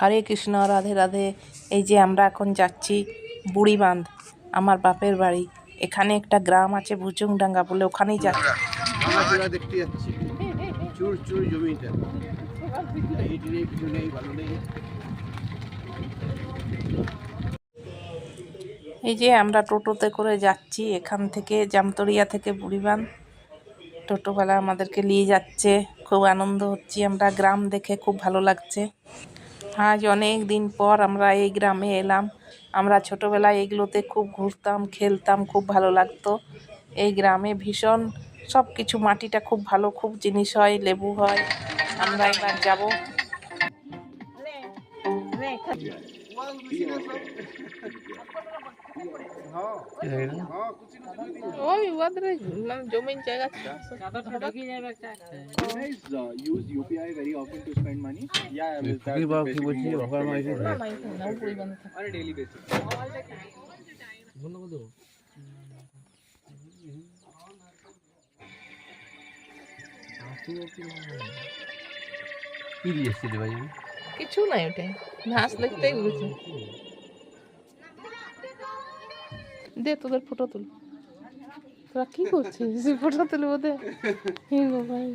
হরে কৃষ্ণ রাধে রাধে। এই যে আমরা এখন যাচ্ছি বুড়িবাঁধ আমার বাপের বাড়ি। এখানে একটা গ্রাম আছে ভুচুংডাঙ্গা বলে ওখানেই যাচ্ছি। দেখতে যাচ্ছি। চুর চুর জমিটা। এই কিছু নেই ভালো নেই এই যে আমরা টোটোতে করে যাচ্ছি এখান থেকে জামতরিয়া থেকে বুড়িবাঁধ। টোটোওয়ালা আমাদেরকে নিয়ে যাচ্ছে। খুব আনন্দ হচ্ছি আমরা গ্রাম দেখে খুব ভালো লাগছে। আজ অনেক দিন পর আমরা এই গ্রামে এলাম। আমরা ছোটোবেলায় এগুলোতে খুব ঘুরতাম, খেলতাম, খুব ভালো লাগতো। এই গ্রামে ভীষণ সব কিছু মাটিটা খুব ভালো, খুব জিনিস হয়, লেবু হয়। আমরা এবার যাব। ওই ওদের মানে জমির জায়গা use UPI very often to spend money. Yeah, I will start ফকির বাবা কি basically বলছি more. Offer মাইছে on a daily basis. কি দিয়েছে রে ভাই কিছু নাই ওটাই। ঘাস দেখতেই বলেছে। দে তোদের ফটো তুল। তোরা কি করছিস? ফটো তুলব দে। হে গো ভাই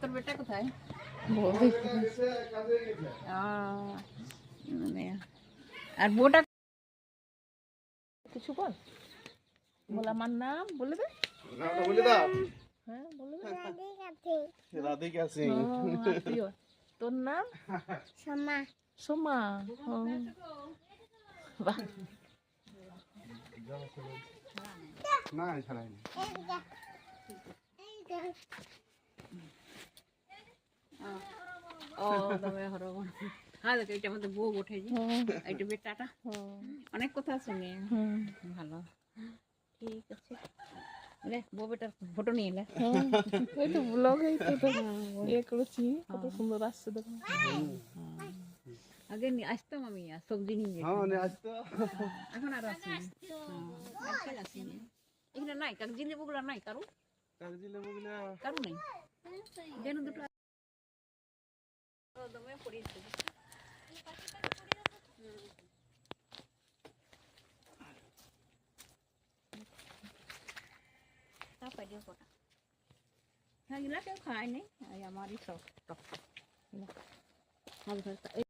তোর বেটা কোথায়? মানে আর কিছু বল। বল আমার নাম বলে দে। বলে দাও। হ্যাঁ বলে দে রাধিকা সিং ও, আত্মীয়। তোর নাম সোমা সোমা ও। বাহ না ছাড়াই না ও তবে হরো হ্যাঁ দেখ এটা আমাদের বউ উঠেছি হুম, এইটা বেটাটা হুম, অনেক কথা শুনে হুম, ভালো ঠিক আছে লে বউ বেটার ফটো নিয়ে এলে হুম। তো ব্লগ এই তো তো ইয়ে করেছি কত সুন্দর আসছে দেখো। আগে নি- আসতাম আমি আর সবজি নিয়ে। হ্যাঁ নে আজ তো এখন আর আসিনি। হ্যাঁ, আজকাল এখানে নাই কাগজি লেবুগুলো নাই কারু? কাগজি লেবু কারু নাই? যেন দুটো দমে পড়িয়েছে। তা পাইলে কটা হ্যাঁ এগুলা কেউ খায় নাই এই আমারই সব টক মাঝে মাঝে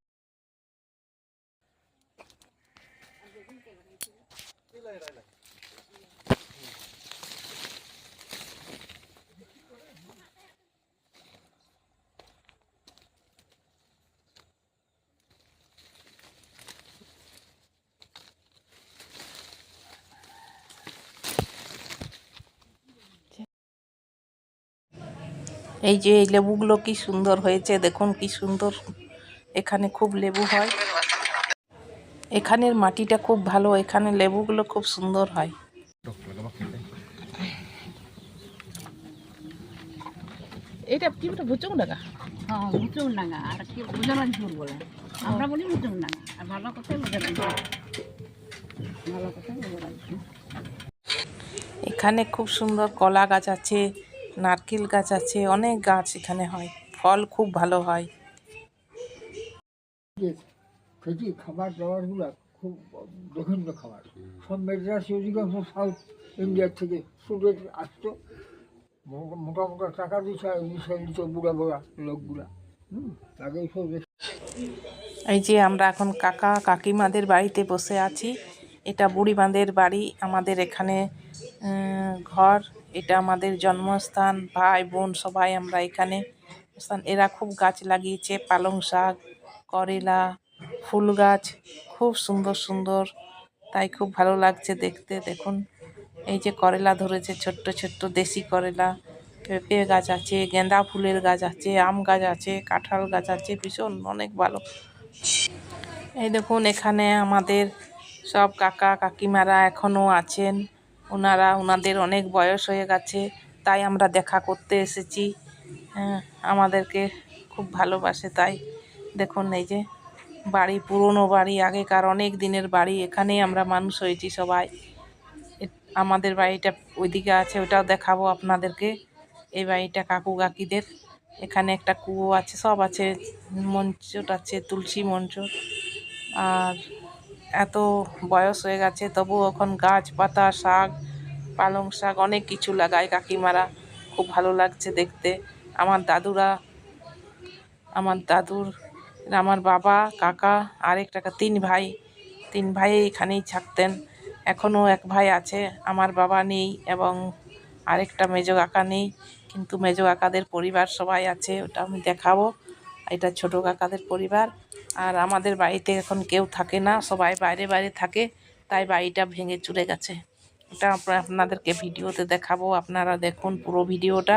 এই যে এই লেবুগুলো কি সুন্দর হয়েছে দেখুন কি সুন্দর। এখানে খুব লেবু হয়। এখানের মাটিটা খুব ভালো এখানে লেবুগুলো খুব সুন্দর হয়। এটা কি বলে ভুচুং ডাকা হ্যাঁ মুচুং ডাঙ্গা আর কি ঝুল বলে। আমরা বলি মুচুং ডাঙ্গা আর ভালো বুঝানোর ভালো বুঝানোর এখানে খুব সুন্দর কলা গাছ আছে নারকেল গাছ আছে অনেক গাছ এখানে হয়। ফল খুব ভালো হয়। খেয়েছি খাবার দাবারগুলো খুব জঘন্য খাবার। সব মেড্রাসি অধিকাংশ সাউথ ইন্ডিয়ার থেকে স্টুডেন্ট আসতো। মোটা মোটা টাকা দিচ্ছে মিশন দিত বুড়া বুড়া লোকগুলা। তাকে সব এই যে আমরা এখন কাকা কাকিমাদের বাড়িতে বসে আছি। এটা বুড়িবাঁধের বাড়ি আমাদের এখানে ঘর। এটা আমাদের জন্মস্থান, ভাই, বোন, সবাই আমরা এখানে এরা খুব গাছ লাগিয়েছে, পালং শাক, করেলা, ফুল গাছ, খুব সুন্দর সুন্দর। তাই খুব ভালো লাগছে দেখতে। দেখুন, এই যে করেলা ধরেছে, ছোট্ট ছোট্ট দেশি করেলা। পেঁপে গাছ আছে, গেঁদা ফুলের গাছ আছে, আম গাছ আছে, কাঁঠাল গাছ আছে, ভীষণ অনেক ভালো। এই দেখুন, এখানে আমাদের সব কাকা কাকিমারা এখনও আছেন। ওনারা ওনাদের অনেক বয়স হয়ে গেছে তাই আমরা দেখা করতে এসেছি। হ্যাঁ, আমাদেরকে খুব ভালোবাসে তাই। দেখুন এই যে বাড়ি পুরনো বাড়ি আগেকার অনেক দিনের বাড়ি এখানেই আমরা মানুষ হয়েছি সবাই। আমাদের বাড়িটা ওইদিকে আছে ওটাও দেখাবো আপনাদেরকে। এই বাড়িটা কাকু কাকিদের। এখানে একটা কুয়ো আছে সব আছে মঞ্চট আছে তুলসী মঞ্চ আর এত বয়স হয়ে গেছে তবু এখন গাছপাতা, শাক, পালং শাক, অনেক কিছু লাগায় কাকিমারা। খুব ভালো লাগছে দেখতে। আমার দাদুরা, আমার দাদুর, আমার বাবা, কাকা টাকা, তিন ভাই। তিন ভাই এখানেই থাকতেন। এখনও এক ভাই আছে, আমার বাবা নেই এবং আরেকটা মেজো কাকা নেই। কিন্তু মেজো কাকাদের পরিবার সবাই আছে, ওটা আমি দেখাবো। এটা ছোট কাকাদের পরিবার আর আমাদের বাড়িতে এখন কেউ থাকে না, সবাই বাইরে বাইরে থাকে, তাই বাড়িটা ভেঙে চুরে গেছে। এটা আপনাদেরকে ভিডিওতে দেখাবো, আপনারা দেখুন পুরো ভিডিওটা।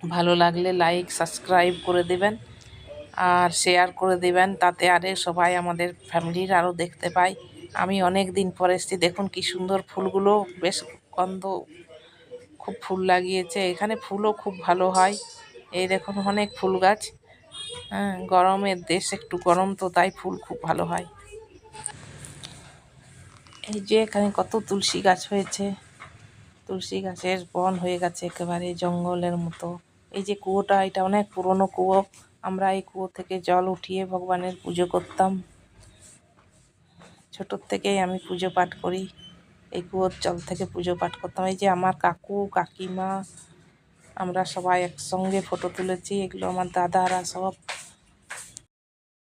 ভালো লাগলে লাইক সাবস্ক্রাইব করে দেবেন আর শেয়ার করে দেবেন, তাতে আরে সবাই আমাদের ফ্যামিলির আরও দেখতে পায়। আমি অনেক দিন পরে এসেছি, দেখুন কি সুন্দর ফুলগুলো, বেশ গন্ধ, খুব ফুল লাগিয়েছে। এখানে ফুলও খুব ভালো হয়। এই দেখুন অনেক ফুল গাছ। হ্যাঁ গরমের দেশ একটু গরম তো, তাই ফুল খুব ভালো হয়। এই যে এখানে কত তুলসী গাছ হয়েছে। তুলসী গাছের বন হয়ে গেছে একেবারে জঙ্গলের মতো। এই যে কুয়োটা, এটা অনেক পুরনো কুয়ো। আমরা এই কুয়ো থেকে জল উঠিয়ে ভগবানের পুজো করতাম। ছোটোর থেকেই আমি পুজো পাঠ করি। এই কুয়োর জল থেকে পুজো পাঠ করতাম। এই যে আমার কাকু, কাকিমা, আমরা সবাই একসঙ্গে ফটো তুলেছি। এগুলো আমার দাদারা সব